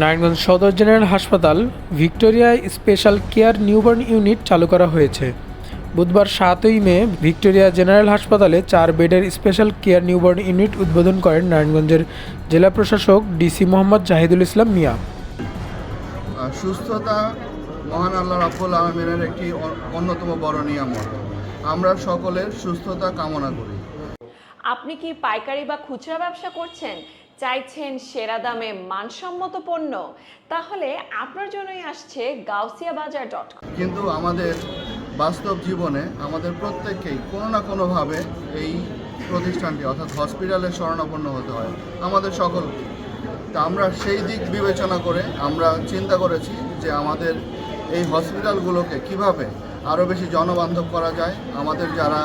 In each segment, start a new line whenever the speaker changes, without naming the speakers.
নারায়ণগঞ্জ সদর জেনারেল হাসপাতাল ভিক্টোরিয়ায় স্পেশাল কেয়ার নিউবর্ন ইউনিট চালু করা হয়েছে। বুধবার সাতই মে ভিক্টোরিয়া জেনারেল হাসপাতালে চার বেডের স্পেশাল কেয়ার নিউবর্ন ইউনিট উদ্বোধন করেন নারায়ণগঞ্জের জেলা প্রশাসক ডিসি মোহাম্মদ জাহিদুল ইসলাম মিয়া।
সুস্থতা মহান আল্লাহ রাব্বুল আলমিনের একটি অন্যতম বড় নিয়ামত। আমরা সকলের সুস্থতা কামনা করি।
আপনি কি পাইকারি বা খুচরা ব্যবসা করছেন? চাইছেন সেরা দামে মানসম্মত পণ্য, তাহলে আপনার জন্যই আসছে গাউসিয়া বাজার ডট
কিন্তু আমাদের বাস্তব জীবনে আমাদের প্রত্যেককেই কোনো না কোনোভাবে এই প্রতিষ্ঠানটি, অর্থাৎ হসপিটালে শরণাপন্ন হতে হয়। আমাদের সকল তা আমরা সেই দিক বিবেচনা করে আমরা চিন্তা করেছি যে আমাদের এই হসপিটালগুলোকে কীভাবে আরও বেশি জনবান্ধব করা যায়। আমাদের যারা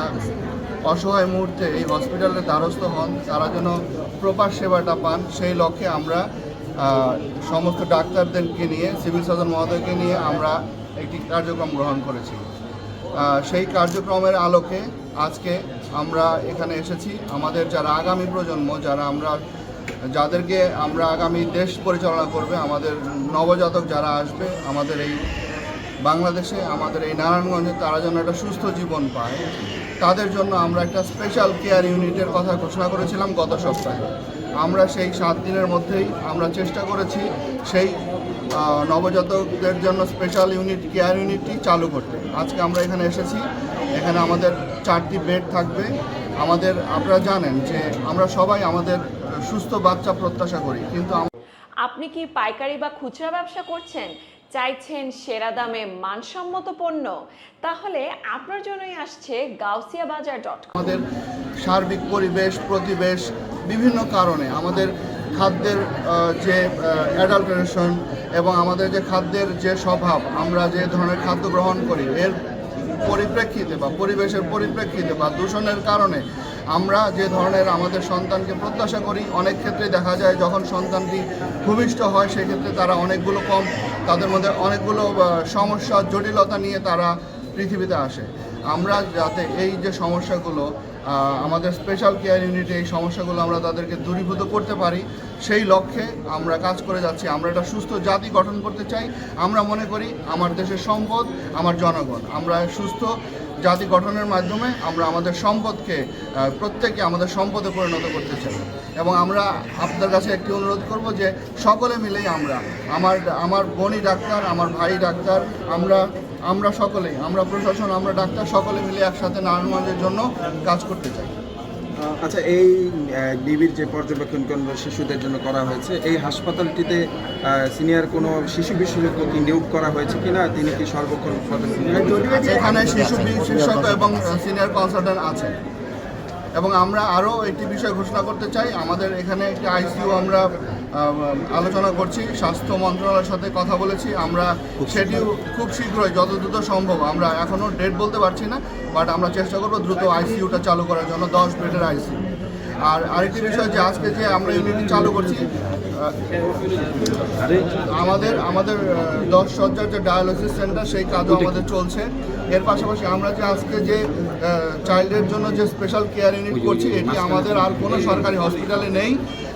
অসহায় মুহূর্তে এই হসপিটালের দ্বারস্থ হন। তারা যেন প্রপার সেবাটা পান, সেই লক্ষ্যে আমরা সমস্ত ডাক্তারদেরকে নিয়ে সিভিল সার্জন মহোদয়কে নিয়ে আমরা একটি কার্যক্রম গ্রহণ করেছি। সেই কার্যক্রমের আলোকে আজকে আমরা এখানে এসেছি। আমাদের যারা আগামী প্রজন্ম, যারা আমরা, যাদেরকে আমরা আগামী দেশ পরিচালনা করবে, আমাদের নবজাতক যারা আসবে, আমাদের এই বাংলাদেশে, আমাদের এই নারায়ণগঞ্জে, তারা যেন একটা সুস্থ জীবন পায়। তাদের জন্য আমরা একটা স্পেশাল কেয়ার ইউনিটের কথা ঘোষণা করেছিলাম গত সপ্তাহে। আমরা সেই সাত দিনের মধ্যেই আমরা চেষ্টা করেছি সেই নবজাতকদের জন্য স্পেশাল ইউনিট কেয়ার ইউনিটটি চালু করতে। আজকে আমরা এখানে এসেছি। এখানে আমাদের চারটি বেড থাকবে। আমাদের, আপনারা জানেন যে আমরা সবাই আমাদের সুস্থ বাচ্চা প্রত্যাশা করি, কিন্তু
আপনি কি পাইকারি বা খুচরা ব্যবসা করছেন? চাইছেন সেরা দামে মানসম্মত পণ্য, তাহলে আপনার জন্যই আসছে গাউসিয়া বাজার ডট
আমাদের সার্বিক পরিবেশ, প্রতিবেশ বিভিন্ন কারণে আমাদের খাদ্যের যে অ্যাডাল্টারেশন এবং আমাদের যে খাদ্যের যে স্বভাব, আমরা যে ধরনের খাদ্য গ্রহণ করি, এর পরিপ্রেক্ষিতে বা পরিবেশের পরিপ্রেক্ষিতে বা দূষণের কারণে আমরা যে ধরনের আমাদের সন্তানকে প্রত্যাশা করি, অনেক ক্ষেত্রে দেখা যায় যখন সন্তানটি ভূমিষ্ঠ হয়, সেক্ষেত্রে তারা অনেকগুলো কম, তাদের মধ্যে অনেকগুলো সমস্যা, জটিলতা নিয়ে তারা পৃথিবীতে আসে। আমরা যাতে এই যে সমস্যাগুলো আমাদের স্পেশাল কেয়ার ইউনিটে এই সমস্যাগুলো আমরা তাদেরকে দূরীভূত করতে পারি, সেই লক্ষ্যে আমরা কাজ করে যাচ্ছি। আমরা একটা সুস্থ জাতি গঠন করতে চাই। আমরা মনে করি, আমার দেশের সম্পদ, আমার জনগণ। আমরা সুস্থ জাতি গঠনের মাধ্যমে আমরা আমাদের সম্পদকে প্রত্যেকে আমাদের সম্পদে পরিণত করতে চাই। এবং আমরা আপনার কাছে একটি অনুরোধ করব যে সকলে মিলেই আমরা, আমার আমার বনি ডাক্তার, আমার ভাই ডাক্তার, আমরা আমরা সকলেই, আমরা প্রশাসন, আমরা ডাক্তার সকলে মিলে একসাথে নারায়ণগঞ্জের জন্য কাজ করতে চাই।
আচ্ছা এই ডিবির যে পর্যবেক্ষণ কেন্দ্র শিশুদের জন্য করা হয়েছে এই হাসপাতালটিতে সিনিয়র কোনো শিশু বিশেষজ্ঞ কি নিয়োগ করা হয়েছে কিনা? তিনি কি সর্বক্ষণ পদক্ষেপ
এখানে শিশু বিশেষজ্ঞ এবং সিনিয়র কনসালটেন্ট আছে এবং আমরা আরও একটি বিষয় ঘোষণা করতে চাই। আমাদের এখানে একটি আইসিইউ আমরা আলোচনা করছি। স্বাস্থ্য মন্ত্রণালয়ের সাথে কথা বলেছি। আমরা সেটিও খুব শীঘ্রই যত দ্রুত সম্ভব। আমরা এখনও ডেট বলতে পারছি না বাট আমরা চেষ্টা করব দ্রুত আইসিইউটা চালু করার জন্য দশ বেডের আইসিইউ। আর আরেকটি বিষয় যে আজকে যে আমরা ইউনিটি চালু করছি আমাদের আমাদের দশ সজ্জার যে ডায়ালিসিস সেন্টার সেই কাজও আমাদের চলছে। এর পাশাপাশি আমরা যে আজকে যে চাইল্ডের জন্য যে স্পেশাল কেয়ার ইউনিট করছি এটি আমাদের আর কোনো সরকারি হসপিটালে নেই।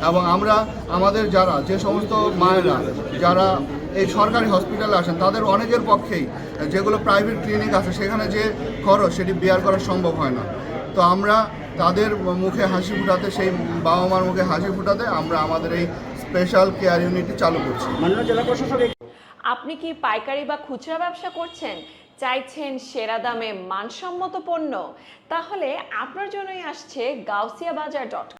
এবং আমরা আমাদের যারা যে সমস্ত মায়েরা যারা এই সরকারি হসপিটালে আসেন তাদের অনেকের পক্ষেই যেগুলো প্রাইভেট ক্লিনিক আছে সেখানে যে খরচ সেটি বিয়ার করা সম্ভব হয় না। তো আমরা তাদের মুখে হাসি ফুটাতে সেই বাবা মার মুখে হাসি ফুটাতে আমরা আমাদের এই স্পেশাল কেয়ার ইউনিটটি চালু করছি।
আপনি কি পাইকারি বা খুচরা ব্যবসা করছেন? চাইছেন সেরা দামে মানসম্মত পণ্য। তাহলে আপনার জন্যই আসছে গাউসিয়া বাজার ডট